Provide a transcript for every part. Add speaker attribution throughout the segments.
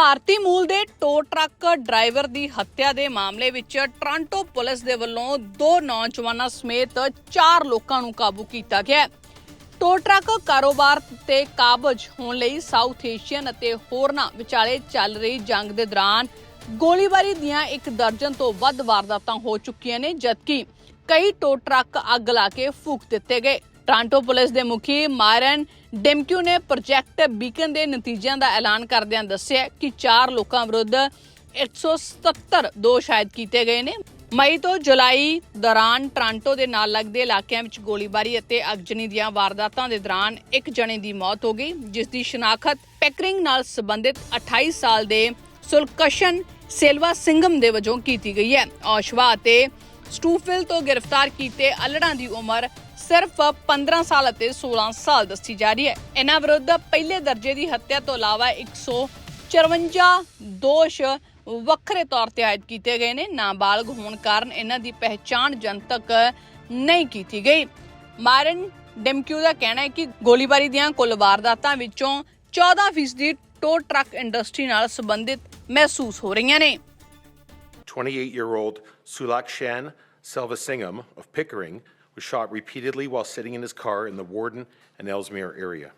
Speaker 1: ਭਾਰਤੀ ਮੂਲ ਦੇ to truck driver ਦੀ ਹੱਤਿਆ ਦੇ ਮਾਮਲੇ ਵਿੱਚ ਟ੍ਰਾਂਟੋ ਪੁਲਿਸ ਦੇ ਵੱਲੋਂ ਦੋ ਨੌਜਵਾਨਾਂ ਸਮੇਤ ਚਾਰ ਲੋਕਾਂ ਨੂੰ ਕਾਬੂ ਕੀਤਾ ਗਿਆ। ਹੈ ਟੋ ਟਰੱਕ ਕਾਰੋਬਾਰ ਤੇ ਕਾਬਜ ਹੋਣ ਲਈ ਸਾਊਥ ਏਸ਼ੀਅਨ ਅਤੇ ਹੋਰਨਾਂ ਵਿਚਾਲੇ ਚੱਲ ਰਹੀ ਜੰਗ ਦੇ ਦੌਰਾਨ ਗੋਲੀਬਾਰੀ ਦੀਆਂ ਇੱਕ ਦਰਜਨ ਤੋਂ ਵੱਧ ਵਾਰਦਾਤਾਂ ਹੋ ਚੁੱਕੀਆਂ ਨੇ, ਜਦਕਿ ਕਈ ਟੋ ਟਰੱਕ ਅੱਗ ਲਾ ਕੇ ਫੂਕ ਦਿੱਤੇ ਗਏ। ਟ੍ਰਾਂਟੋ ਪੁਲਿਸ ਦੇ ਮੁਖੀ ਮਾਇਰਨ ਡੈਮਕਿਊ ਨੇ ਪ੍ਰੋਜੈਕਟ ਬੀਕਨ ਦੇ ਨਤੀਜਿਆਂ ਦਾ ਐਲਾਨ ਕਰਦਿਆਂ ਦੱਸਿਆ ਕਿ ਚਾਰ ਲੋਕਾਂ ਵਿਰੁੱਧ 177 ਦੋਸ਼ ਆਇਦ ਕੀਤੇ ਗਏ ਨੇ। ਮਈ ਤੋਂ ਜੁਲਾਈ ਦੌਰਾਨ ਟ੍ਰਾਂਟੋ ਦੇ ਨਾਲ ਲੱਗਦੇ ਇਲਾਕਿਆਂ ਵਿੱਚ ਗੋਲੀਬਾਰੀ ਅਤੇ ਅਗਜਨੀ ਦੀਆਂ ਵਾਰਦਾਤਾਂ ਦੇ ਦੌਰਾਨ ਇੱਕ ਜਣੇ ਦੀ ਮੌਤ ਹੋ ਗਈ, ਜਿਸ ਦੀ ਸ਼ਨਾਖਤ ਪੈਕਰਿੰਗ ਨਾਲ ਸੰਬੰਧਿਤ 28 ਸਾਲ ਦੇ ਸੁਲਕਸ਼ਨ ਸੇਲਵਾ ਸਿੰਘਮ ਦੇ ਵਜੋਂ ਕੀਤੀ ਗਈ ਹੈ। ਔਸ਼ਵਾ ਅਤੇ ਸਟੂਫਿਲ ਤੋਂ ਗ੍ਰਿਫਤਾਰ ਕੀਤੇ ਅਲੜਾਂ ਦੀ ਉਮਰ ਸਿਰਫ 15 ਸਾਲ ਅਤੇ 16 ਸਾਲ ਦੱਸੀ ਜਾ ਰਹੀ ਹੈ। ਇਹਨਾਂ ਵਿਰੁੱਧ ਪਹਿਲੇ ਦਰਜੇ ਦੀ ਹੱਤਿਆ ਤੋਂ ਇਲਾਵਾ 154 ਦੋਸ਼ ਵੱਖਰੇ ਤੌਰ ਤੇ ਆਇਦ ਕੀਤੇ ਗਏ ਨੇ। ਨਾਬਾਲਗ ਹੋਣ ਕਾਰਨ ਇਹਨਾਂ ਦੀ ਪਹਿਚਾਣ ਜਨਤਕ ਨਹੀਂ ਕੀਤੀ ਗਈ। ਮਾਰਨ ਡਿਮਕਿਊ ਦਾ ਕਹਿਣਾ ਹੈ ਕਿ ਗੋਲੀਬਾਰੀ ਦੀਆਂ ਕੁੱਲ ਵਾਰਦਾਤਾਂ ਵਿੱਚੋਂ 14% ਟੋ ਟਰੱਕ ਇੰਡਸਟਰੀ ਨਾਲ ਸੰਬੰਧਿਤ ਮਹਿਸੂਸ ਹੋ ਰਹੀਆਂ ਨੇ।
Speaker 2: 28 year old Sulakshan Selvasingham of Pickering was shot repeatedly while sitting in his car in the Warden and Ellesmere area.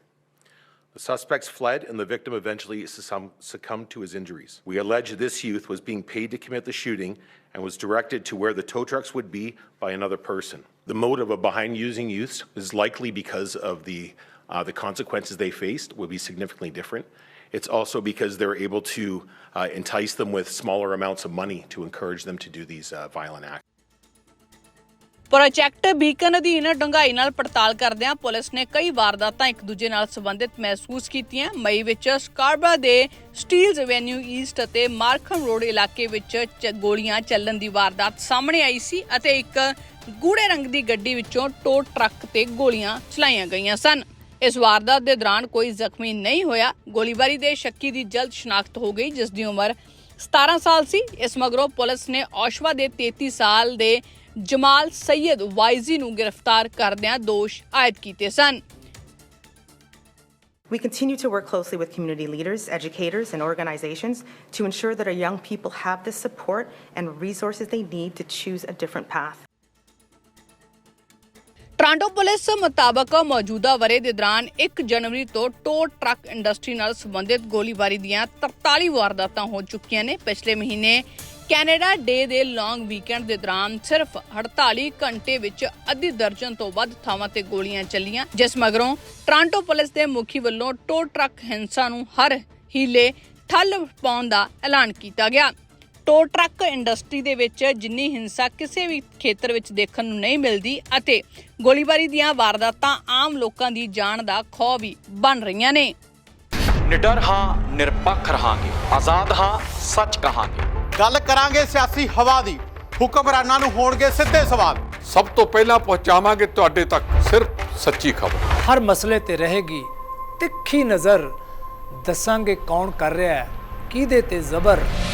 Speaker 2: The suspects fled and the victim eventually succumbed to his injuries. We allege this youth was being paid to commit the shooting and was directed to where the tow trucks would be by another person. The motive of behind using youths is likely because of the, uh, the consequences they faced would be significantly different. It's also because they're able to uh, entice them with smaller amounts of money to encourage them to do these uh, violent acts.
Speaker 1: Project beacon ਅਧੀਨ ਡੂੰਘਾਈ ਨਾਲ ਪੜਤਾਲ ਕਰਦਿਆਂ police ਨੇ ਕਈ ਵਾਰਦਾਤਾਂ ਇੱਕ ਦੂਜੇ ਨਾਲ ਸੰਬੰਧਿਤ ਮਹਿਸੂਸ ਕੀਤੀਆਂ ਮਈ ਵਿੱਚ ਸਕਾਰਬਰਾ ਦੇ ਸਟੀਲਜ਼ ਐਵੇਨਿਊ ਈਸਟ ਅਤੇ ਮਾਰਖਮ ਰੋਡ ਇਲਾਕੇ ਵਿੱਚ ਚ- ਗੋਲੀਆਂ ਚੱਲਣ ਦੀ ਵਾਰਦਾਤ ਸਾਹਮਣੇ ਆਈ ਸੀ ਅਤੇ ਇੱਕ ਗੂੜੇ ਰੰਗ ਦੀ ਗੱਡੀ ਵਿੱਚੋਂ ਟੋ ਟਰੱਕ ਤੇ ਗੋਲੀਆਂ ਚਲਾਈਆਂ ਗਈਆਂ ਸਨ ਇਸ ਵਾਰਦਾਤ ਦੇ ਦੌਰਾਨ ਕੋਈ ਜ਼ਖਮੀ ਨਹੀਂ ਹੋਇਆ ਗੋਲੀਬਾਰੀ ਦੇ ਸ਼ੱਕੀ ਦੀ ਜਲਦ ਸ਼ਨਾਖਤ ਹੋ ਗਈ ਜਿਸ ਦੀ ਉਮਰ 17 ਸਾਲ ਸੀ ਇਸ ਮਗਰੋਂ ਪੁਲਿਸ ਨੇ ਔਸ਼ਵਾ ਦੇ 33 ਸਾਲ ਦੇ ਜਮਾਲ ਸੈਯਦ ਵਾਈਜ਼ੀ ਨੂੰ ਗ੍ਰਿਫਤਾਰ ਕਰਦਿਆਂ ਦੋਸ਼ ਆਇਦ ਕੀਤੇ ਸਨ
Speaker 3: We continue to work closely with community leaders, educators, and organizations to ensure that our young people have the support and resources they need to choose a different path.
Speaker 1: Toronto police ਮੁਤਾਬਕ ਮੌਜੂਦਾ ਵਰੇ ਦੇ ਦੌਰਾਨ 1 ਜਨਵਰੀ ਤੋਂ to truck industry ਨਾਲ ਸੰਬੰਧਿਤ ਗੋਲੀਬਾਰੀ ਦੀਆਂ 43 ਵਾਰਦਾਤਾਂ ਹੋ ਚੁੱਕੀਆਂ ਨੇ। ਪਿਛਲੇ ਮਹੀਨੇ ਕੈਨੇਡਾ ਡੇ ਦੇ ਲੌਂਗ ਵੀਕਐਂਡ ਦੇ ਦੌਰਾਨ ਸਿਰਫ 48 ਘੰਟੇ ਵਿੱਚ ਅੱਧੀ ਦਰਜਨ ਤੋਂ ਵੱਧ ਥਾਵਾਂ ਤੇ ਗੋਲੀਆਂ ਚੱਲੀਆਂ, ਜਿਸ ਮਗਰੋਂ ਟ੍ਰਾਂਟੋ ਪੁਲਿਸ ਦੇ ਮੁਖੀ ਵੱਲੋਂ ਟੋ ਟਰੱਕ ਹਿੰਸਾ ਨੂੰ ਹਰ ਹੀਲੇ ਠੱਲ ਪਾਉਣ ਦਾ ਐਲਾਨ ਕੀਤਾ ਗਿਆ। ਟੋ ਟਰੱਕ ਇੰਡਸਟਰੀ ਦੇ ਵਿੱਚ ਜਿੰਨੀ ਹਿੰਸਾ ਕਿਸੇ ਵੀ ਖੇਤਰ ਵਿੱਚ ਦੇਖਣ ਨੂੰ ਨਹੀਂ ਮਿਲਦੀ ਅਤੇ ਗੋਲੀਬਾਰੀ ਦੀਆਂ ਵਾਰਦਾਤਾਂ ਆਮ ਲੋਕਾਂ ਦੀ ਜਾਨ ਦਾ ਖੌਅ ਵੀ ਬਣ ਰਹੀਆਂ ਨੇ।
Speaker 4: ਨਿਡਰ ਹਾਂ ਨਿਰਪੱਖ ਰਹਾਂਗੇ। ਆਜ਼ਾਦ ਹਾਂ ਸੱਚ ਕਹਾਂਗੇ।
Speaker 5: ਗੱਲ ਕਰਾਂਗੇ ਸਿਆਸੀ ਹਵਾ ਦੀ। ਹੁਕਮਰਾਨਾਂ ਨੂੰ ਹੋਣਗੇ ਸਿੱਧੇ ਸਵਾਲ।
Speaker 6: ਸਭ ਤੋਂ ਪਹਿਲਾਂ ਪਹੁੰਚਾਵਾਂਗੇ ਤੁਹਾਡੇ ਤੱਕ ਸਿਰਫ ਸੱਚੀ ਖਬਰ।
Speaker 7: ਹਰ ਮਸਲੇ ਤੇ ਰਹੇਗੀ ਤਿੱਖੀ ਨਜ਼ਰ। ਦੱਸਾਂਗੇ ਕੌਣ ਕਰ ਰਿਹਾ ਹੈ ਕਿਹਦੇ ਤੇ ਜ਼ਬਰ।